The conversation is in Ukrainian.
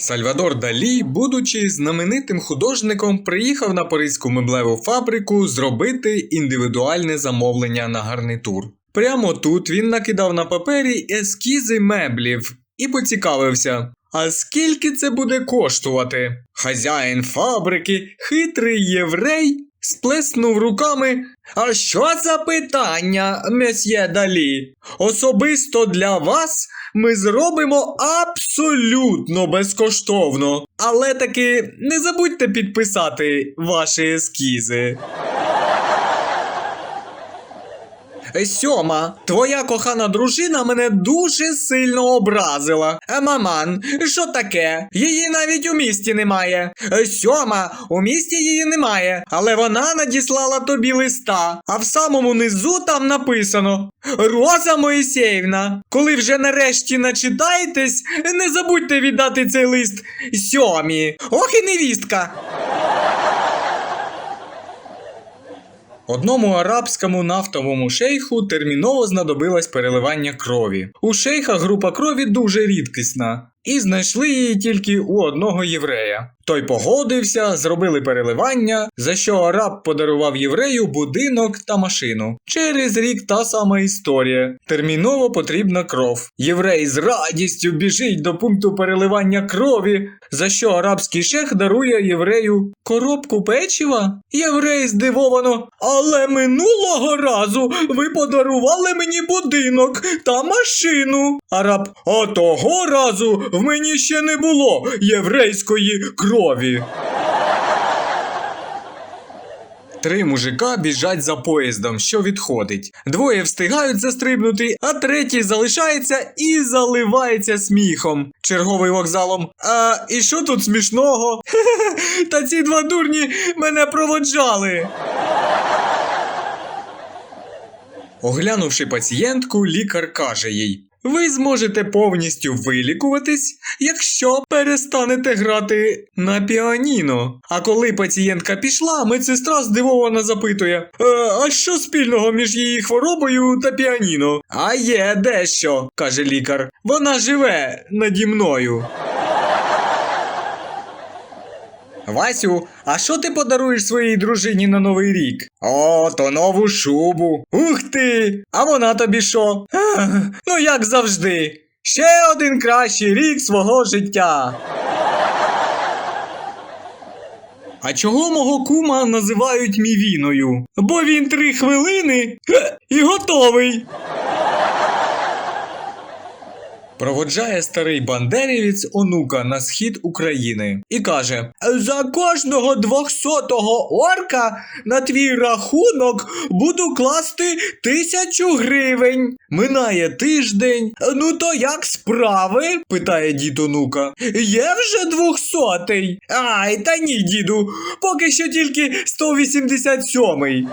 Сальвадор Далі, будучи знаменитим художником, приїхав на паризьку меблеву фабрику зробити індивідуальне замовлення на гарнітур. Прямо тут він накидав на папері ескізи меблів і поцікавився. А скільки це буде коштувати? Хазяїн фабрики, хитрий єврей, сплеснув руками. А що за питання, месьє Далі? Особисто для вас ми зробимо абсолютно безкоштовно. Але таки не забудьте підписати ваші ескізи. Сьома, твоя кохана дружина мене дуже сильно образила. Е, Маман, що таке? Її навіть у місті немає. Е, Сьома, у місті її немає, але вона надіслала тобі листа, а в самому низу там написано Роза Моїсеївна. Коли вже нарешті начитаєтесь, не забудьте віддати цей лист сьомі. Ох і невістка. Одному арабському нафтовому шейху терміново знадобилось переливання крові. У шейха група крові дуже рідкісна, і знайшли її тільки у одного єврея. Той погодився, зробили переливання, за що араб подарував єврею будинок та машину. Через рік та сама історія. Терміново потрібна кров. Єврей з радістю біжить до пункту переливання крові, за що арабський шех дарує єврею коробку печива. Єврей здивовано. Але минулого разу ви подарували мені будинок та машину. Араб, а того разу в мені ще не було єврейської крові. Три мужика біжать за поїздом, що відходить. Двоє встигають застрибнути, а третій залишається і заливається сміхом. Черговий вокзалом. А і що тут смішного? Та ці два дурні мене проводжали. Оглянувши пацієнтку, лікар каже їй: Ви зможете повністю вилікуватись, якщо перестанете грати на піаніно. А коли пацієнтка пішла, медсестра здивовано запитує: «Е, А що спільного між її хворобою та піаніно? А є дещо, каже лікар. Вона живе наді мною. Васю, а що ти подаруєш своїй дружині на новий рік? О, то нову шубу. Ух ти! А вона тобі що? Ну, як завжди. Ще один кращий рік свого життя. А чого мого кума називають мівіною? Бо він три хвилини і готовий. Проводжає старий бандерівець онука на схід України і каже: За кожного двохсотого орка на твій рахунок буду класти тисячу гривень. Минає тиждень. Ну то як справи? питає дід онука. Є вже двохсотий. Ай, та ні, діду, поки що тільки 187.